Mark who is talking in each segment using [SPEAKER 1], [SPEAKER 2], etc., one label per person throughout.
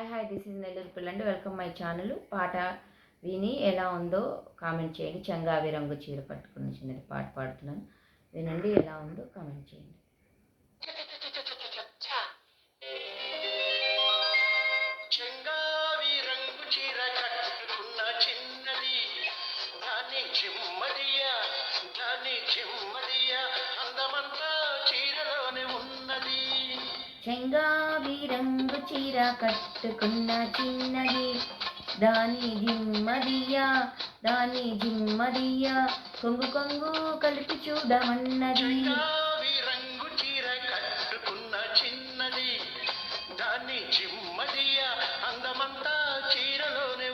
[SPEAKER 1] Hi hi this is Nellore పిల్లండి welcome my channel పాట విని ఎలా ఉందో కామెంట్ చేయండి. చంగావి రంగు చీర కట్టుకుని చిన్నది పాట పాడుతున్నాను. వినండి ఎలా ఉందో కామెంట్ చేయండి.
[SPEAKER 2] రంగు చీర కట్టుకున్న చిన్నది
[SPEAKER 1] శంగావి రంగు చీర కట్టుకున్న చిన్నది దాని జిమ్మదియా దాని జిమ్మదియా కొంగు కొంగు కలిపి చూడమన్నది
[SPEAKER 2] రంగు చీర కట్టుకున్న చిన్నది దాని చిమ్మదియా అందమంతా చీరలోనే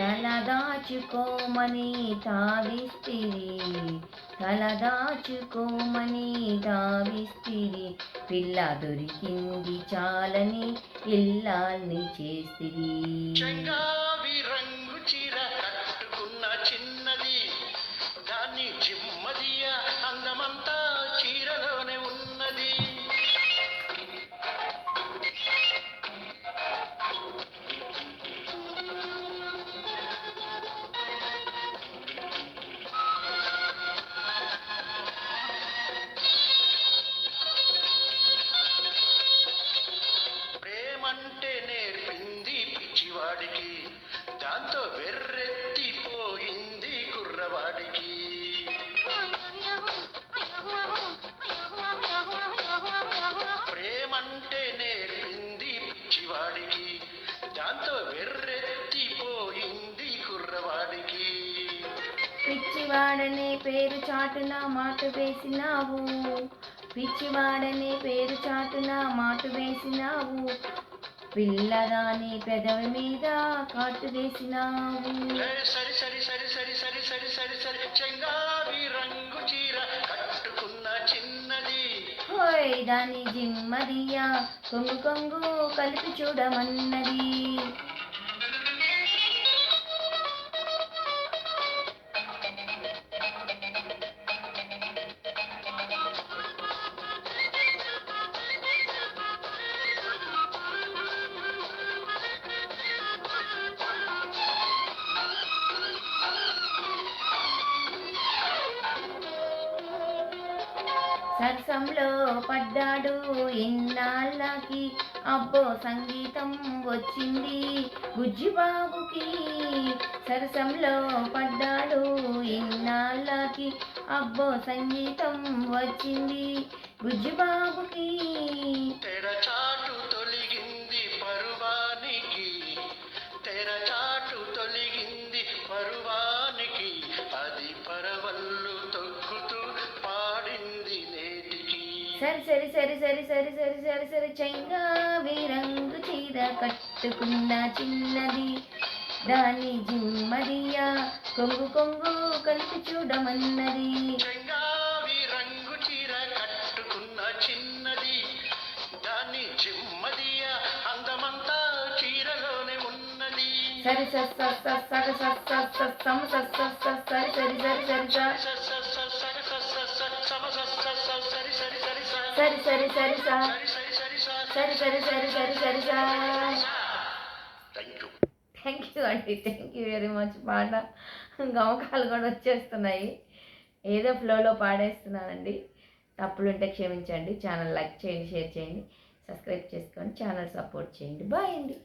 [SPEAKER 1] తల దాచుకోమని తావిస్తిరి తల దాచుకోమని తావిస్తిరి పిల్ల దొరికింది చాలని ఇల్లాల్ని చేస్తిరి
[SPEAKER 2] చెంగావి రంగు చీర కట్టుకున్న చిన్నది దాన్ని చిమ్మదియ అందమంతా వాడికి దాంతో వెర్రెత్తిపోయింది కుర్రవాడికి. ప్రేమంటే నేర్పింది పిచ్చివాడికి దాంతో వెర్రెత్తిపోయింది కుర్రవాడికి.
[SPEAKER 1] పిచ్చివాడనే పేరు చాటున మాట వేసినావు. పిచ్చివాడనే పేరు చాటున మాట వేసినావు. పిల్లదాని పెదవి మీద కాటు వేసినావు.
[SPEAKER 2] సరి సరి సరి సరి సరి సరి సరి సరి చెంగావి రంగు చీర కట్టుకున్న చిన్నది.
[SPEAKER 1] హోయ్ దాని జిమ్మదియా కొంగు కొంగు కలిపి చూడమన్నది. సరసంలో పడ్డాడు ఇన్నాళ్ళకి. అబ్బో సంగీతం వచ్చింది బుజ్జిబాబుకి. సరసంలో పడ్డాడు ఇన్నాళ్ళకి. అబ్బో సంగీతం వచ్చింది బుజ్జిబాబుకి.
[SPEAKER 2] తెరచాటు తొలగింది పరువానికి. తెరచాటు తొలగింది పరువా
[SPEAKER 1] సరి సరి సరి సరి సరి సరి సరి సరి చెంగావి రంగు చీర కట్టుకున్న చిన్నది దాని జిమ్మదియా కొంగు కొంగు కలిపి చూడమన్నది
[SPEAKER 2] రంగు చీర కట్టుకున్న చిన్నది దాన్ని చిమ్మదియ అందమంతా చీరలోనే ఉన్నది
[SPEAKER 1] సరి సరి సస్ సమ సస్ సస్ సస్ సరి సరి సరి సరి
[SPEAKER 2] సరి సరి సరి
[SPEAKER 1] సరి సరి సరి
[SPEAKER 2] సరి సరి సరి
[SPEAKER 1] సరి
[SPEAKER 2] థ్యాంక్ యూ
[SPEAKER 1] థ్యాంక్ యూ అండి. థ్యాంక్ యూ వెరీ మచ్ పాట గమకాలు కూడా వచ్చేస్తున్నాయి. ఏదో ఫ్లోలో పాడేస్తున్నానండి. తప్పులుంటే క్షమించండి. ఛానల్ లైక్ చేయండి షేర్ చేయండి. సబ్స్క్రైబ్ చేసుకోండి. ఛానల్ సపోర్ట్ చేయండి. బాయ్ అండి.